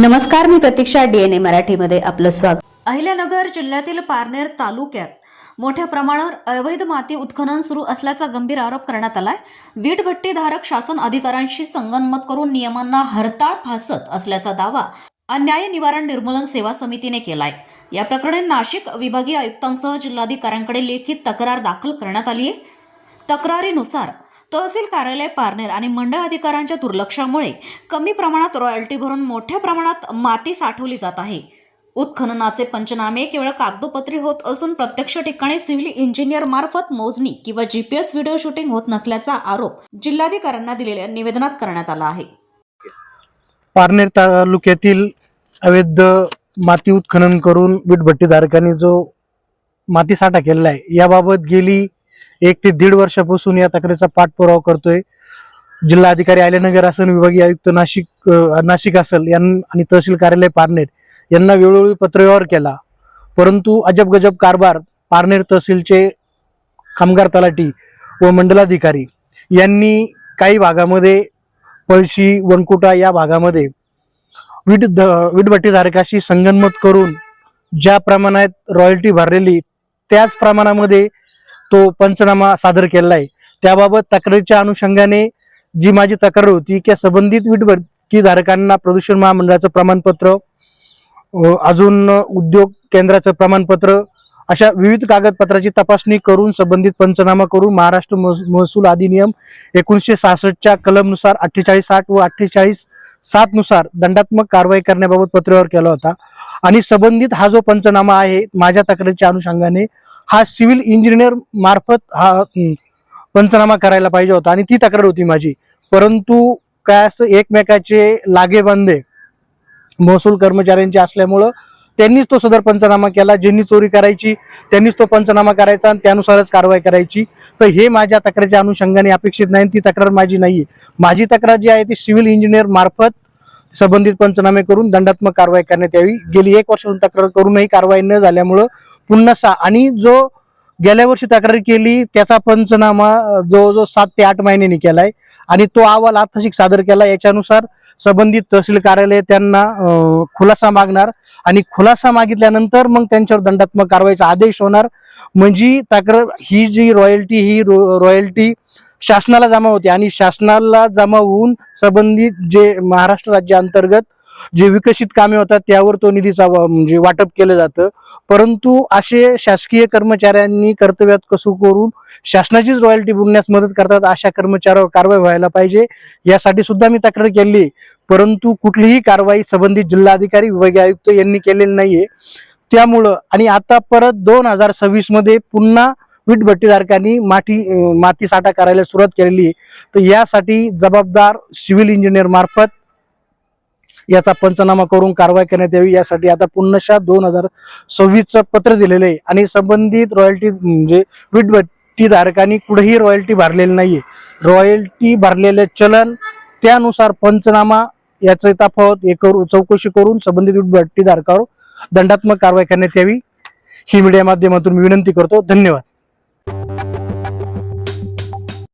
नमस्कार मी प्रतीक्षा डीएनए मराठीमध्ये आपलं स्वागत. अहिल्यानगर जिल्ह्यातील पारनेर तालुक्यात मोठ्या प्रमाणावर अवैध माती उत्खनन सुरू असल्याचा गंभीर आरोप करण्यात आलाय. वीटभट्टीधारक शासन अधिकाऱ्यांशी संगनमत करून नियमांना हरताळ फासत असल्याचा दावा अन्याय निवारण निर्मूलन सेवा समितीने केलाय. या प्रकरणी नाशिक विभागीय आयुक्तांसह जिल्हाधिकाऱ्यांकडे लेखी तक्रार दाखल करण्यात आली आहे तक्रारीनुसार तहसील कार्यालय पारनेर आणि मंडळ अधिकाऱ्यांच्या दुर्लक्षामुळे कमी प्रमाणात रॉयल्टी भरून मोठ्या प्रमाणात माती साठवली जात आहे. उत्खननाचे पंचनामे केवळ कागदोपत्री होत असून प्रत्यक्ष ठिकाणी सिव्हिल इंजिनियर मार्फत मोजणी किंवा जीपीएस व्हिडिओ शूटिंग होत नसल्याचा आरोप जिल्हाधिकाऱ्यांना दिलेल्या निवेदनात करण्यात आला आहे. पारनेर तालुक्यातील अवैध माती उत्खनन करून वीटभट्टीधारकांनी जो माती साठा केलेला आहे याबाबत गेली एक ते दीड वर्षापासून या तक्रारीचा पाठपुरावा करतोय. जिल्हाधिकारी आल्यानगर असेल विभागीय आयुक्त नाशिक नाशिक असेल यां आणि तहसील कार्यालय पारनेर यांना वेळोवेळी पत्रव्यवहार केला. परंतु अजब गजब कारभार पारनेर तहसीलचे कामगार तलाठी व मंडलाधिकारी यांनी काही भागामध्ये पळशी वनकुटा या भागामध्ये वीट ध- वीटभट्टीधारकाशी संगनमत करून ज्या प्रमाणात रॉयल्टी भरलेली त्याच प्रमाणामध्ये तो पंचनामा सादर केलेला आहे. त्याबाबत तक्रारीच्या अनुषंगाने जी माझी तक्रार होती की संबंधित वीटभट्टीधारकांना प्रदूषण महामंडळाचं प्रमाणपत्र अजून उद्योग केंद्राचं प्रमाणपत्र अशा विविध कागदपत्राची तपासणी करून संबंधित पंचनामा करून महाराष्ट्र महसूल अधिनियम एकोणीसशे सहासष्टच्या कलमनुसार अठ्ठेचाळीस आठ व अठ्ठेचाळीस सातनुसार दंडात्मक कारवाई करण्याबाबत पत्रव्यवहार केला होता. आणि संबंधित हा जो पंचनामा आहे माझ्या तक्रारीच्या अनुषंगाने हा सिव्हिल इंजिनियर मार्फत हा पंचनामा करायला पाहिजे होता आणि ती तक्रार होती माझी. परंतु काय असं एकमेकाचे लागेबांधे महसूल कर्मचाऱ्यांचे असल्यामुळं त्यांनीच तो सदर पंचनामा केला. ज्यांनी चोरी करायची त्यांनीच तो पंचनामा करायचा आणि त्यानुसारच कारवाई करायची. तर हे माझ्या तक्रारीच्या अनुषंगाने अपेक्षित नाही ती तक्रार माझी नाही माझी तक्रार जी आहे ती सिव्हिल इंजिनियर मार्फत संबंधित पंचनामे करून दंडात्मक कारवाई करण्यात यावी. गेली एक वर्षापासून तक्रार करूनही कारवाई न झाल्यामुळं पुन्हा सा आणि जो गेल्या वर्षी तक्रार केली त्याचा पंचनामा जवळजवळ सात ते आठ महिन्यांनी केलाय. आणि तो अहवाल आत्ताशिक सादर केला. याच्यानुसार संबंधित तहसील कार्यालय त्यांना खुलासा मागणार. आणि खुलासा मागितल्यानंतर मग त्यांच्यावर दंडात्मक कारवाईचा आदेश होणार. म्हणजे तक्रार ही जी रॉयल्टी ही रॉयल्टी शासनाला जमा होते आणि शासनाला जमा होऊन संबंधित जे महाराष्ट्र राज्याअंतर्गत जे विकसित कामे होतात त्यावर तो निधीचा वा- म्हणजे वाटप केलं जातं. परंतु असे शासकीय कर्मचाऱ्यांनी कर्तव्यात कसू करून शासनाचीच रॉयल्टी बुडण्यास मदत करतात अशा कर्मचाऱ्यावर कारवाई व्हायला पाहिजे यासाठी सुद्धा मी तक्रार केली. परंतु कुठलीही कारवाई संबंधित जिल्हाधिकारी विभागीय आयुक्त यांनी केलेली नाहीये. त्यामुळं आणि आता परत दोन हजार सव्वीसमध्ये पुन्हा वीटभट्टीधारकांनी माती माती साठा करायला सुरुवात केलेली आहे. तर यासाठी जबाबदार सिव्हिल इंजिनियर मार्फत याचा पंचनामा करून कारवाई करण्यात यावी. यासाठी आता पुन्हा दोन हजार सव्वीसचं पत्र दिलेलं आहे. आणि संबंधित रॉयल्टी म्हणजे वीट भट्टीधारकांनी कुठेही रॉयल्टी भरलेली नाहीये. रॉयल्टी भरलेले चलन त्यानुसार पंचनामा याचे तफावत हे करू चौकशी करून संबंधित वीट भट्टीधारकावर दंडात्मक कारवाई करण्यात यावी. ही मीडिया माध्यमातून मी विनंती करतो. धन्यवाद.